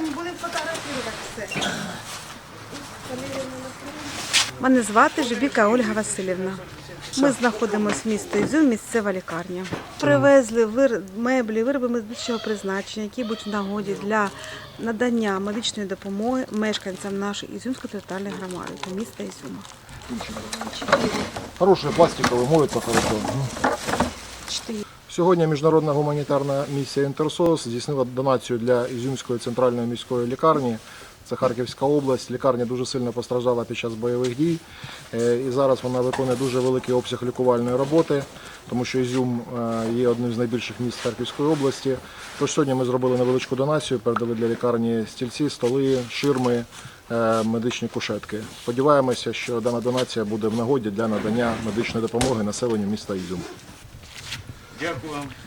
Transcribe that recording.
ми будемо фотографувати все. Мене звати Жибіка Ольга Васильівна. Ми знаходимося в місті Ізюм, місцева лікарня. Привезли вир... меблі, вироби медичного призначення, які будуть в нагоді для надання медичної допомоги мешканцям нашої Ізюмської територіальної громади та міста Ізюма. Хорошие пластиковые, моются хорошо. Чотири. Сьогодні міжнародна гуманітарна місія Інтерсос здійснила донацію для Ізюмської центральної міської лікарні. Це Харківська область. Лікарня дуже сильно постраждала під час бойових дій. Е, І зараз вона виконує дуже великий обсяг лікувальної роботи, тому що Ізюм е, є одним з найбільших міст Харківської області. Тож сьогодні ми зробили невеличку донацію, передали для лікарні стільці, столи, ширми, е, медичні кушетки. Сподіваємося, що дана донація буде в нагоді для надання медичної допомоги населенню міста Ізюм. Quer colar?